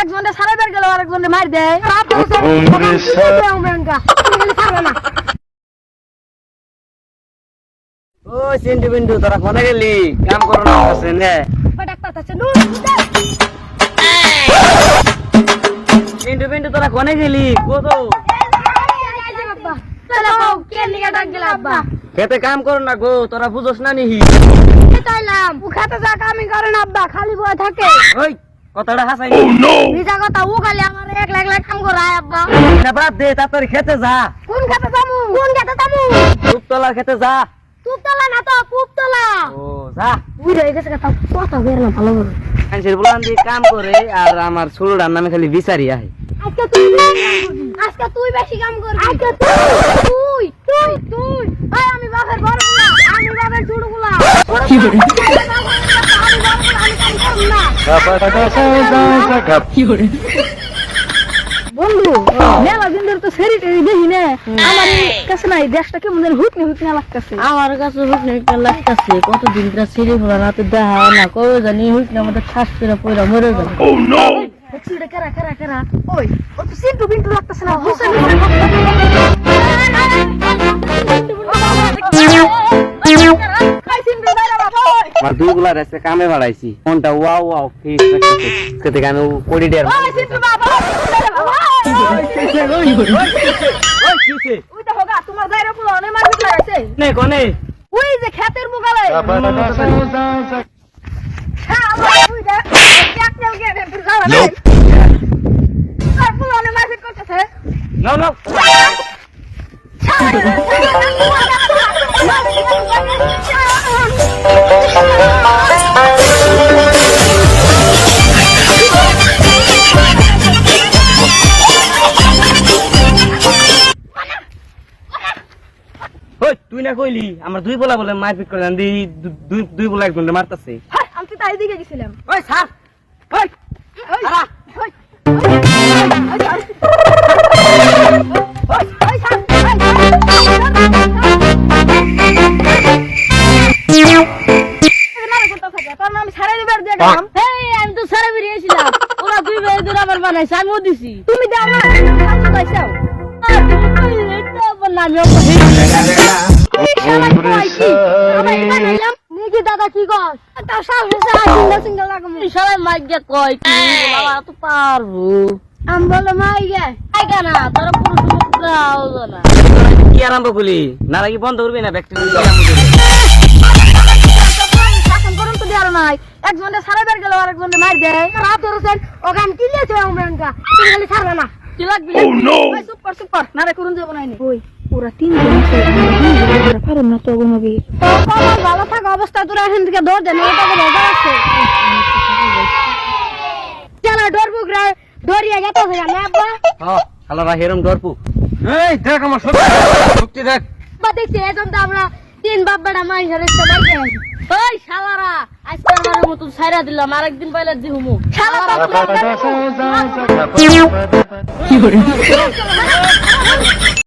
একজনে সারা বের গেল চিন্টু বিন্টু তোরা কোনে গেলি কাম করো না আছে নে ফটাক পাতাছে নুন চিন্টু বিন্টু তোরা কোনে গেলি কত চলো কে নিয়ে ডাক দিলা আব্বা খেতে কাম করো না গো তোরা বুঝোস না নিহি। চাইলাম ও খাতে যা কামি করে না আব্বা খালি বয়ে থাকে। ওই কথাটা হাসাই ভিজা কথা ও খালি আমার এক লাখ লাখ কাম করায় আব্বা। না বাদ দে তাড়াতাড়ি খেতে যা। কোন খাতে যামু কোন খাতে যামু রূপতলা খেতে যা। তুপতলা না তো পুপতলা ও যা। বুঝে গেছে কথা কথা বের না ভালো করে। মানুষের বলান দিয়ে কাম করে আর আমার ছোড়ার নামে খালি বিচারি আহে। আজকে তুই আজকে তুই বেশি কাম করবি আজকে তুই তুই তুই এই আমি বাপের বড়গুলা আমি বাপের ছোটগুলা কি করে আমি বাপের আমি কাম করব না বন্ধু মেলা দিন ধরে তো সেরি টেরি দেখি না। আমার কাছে নাই দেশটা কেমন যেন হুকনে হুকনে লাগতেছে। আমার কাছে হুকনে একটা লাগতেছে কতদিন করে সিঁড়ি খোলা রাতে দেখা হয় না কবে জানি হুকনে আমাদের ঠাস করে পয়রা মরে যাবে দেখছিটা কেরা কেরা কেরা? ওই ও তো সিন্টু বিন্টু লাগতেছে না হুসেন আমার দুই গুলা রেসে কামে বাড়াইছি। মনটা ওয়াও ওয়াও ফিস খেতে। আমি কোটি ডের তোমার বাইরে পুরো অনেক মারপিট লাগাইছে নে কোনে। ওই যে খেতের মুগালে। হ্যাঁ আমার ওই যে ওই তুই না কইলি আমার দুই বলা বলে মারপিট করে দি দুই দুই বলা একজন মারতাছে আমি তো তাই দিকে গেছিলাম ওই স্যার ওই ওই আরা। ওই ওই ওই ওই আমি তো সারা বেরিয়েছিলাম ওরা দুই ধরে আমার বানাইছে আমিও দিছি তুমি দাও এটা বললাম আমি নিকি দাদা কি কর সবাই মাইক কয় কি? বাবা তো পারব। আমি বলো মাই গে আই কেনা তোরা পুরো পুরাও না। কি আরম্ভ করলি? না নাকি বন্ধ করবি না? ব্যাকটেরিয়া শাসন করুন তো দিয়ার নাই। একজনে সারা বের গেল আর একজনে মার দেয়। রাত ধরেছেন ওখান কিলেছে আমরাঙ্কা তুমি খালি ছাড়বে না। কি লাগবে? চুপ কর না রে করুন দেবো নাই ওই ওরা তিন জন আছে। পারুন না তো গুনবি ভালো থাকা অবস্থা তোরা এখান থেকে দৌড় দেন ওটা তো ভেজা আছে। চলো ডরবু দৌড়িয়ে যেতে হবে না আব্বা। হ্যাঁ শালারা হেরম ডরপু এই দেখ আমার শক্তি শক্তি দেখ। বা দেখছি এখন তো আমরা তিন বাব্বাটা মাই ধরে একটা বাড়ি গেছি। ওই শালারা আজকে আমার মতন সাইরা দিলাম আরেকদিন পাইলে দিহুমু শালা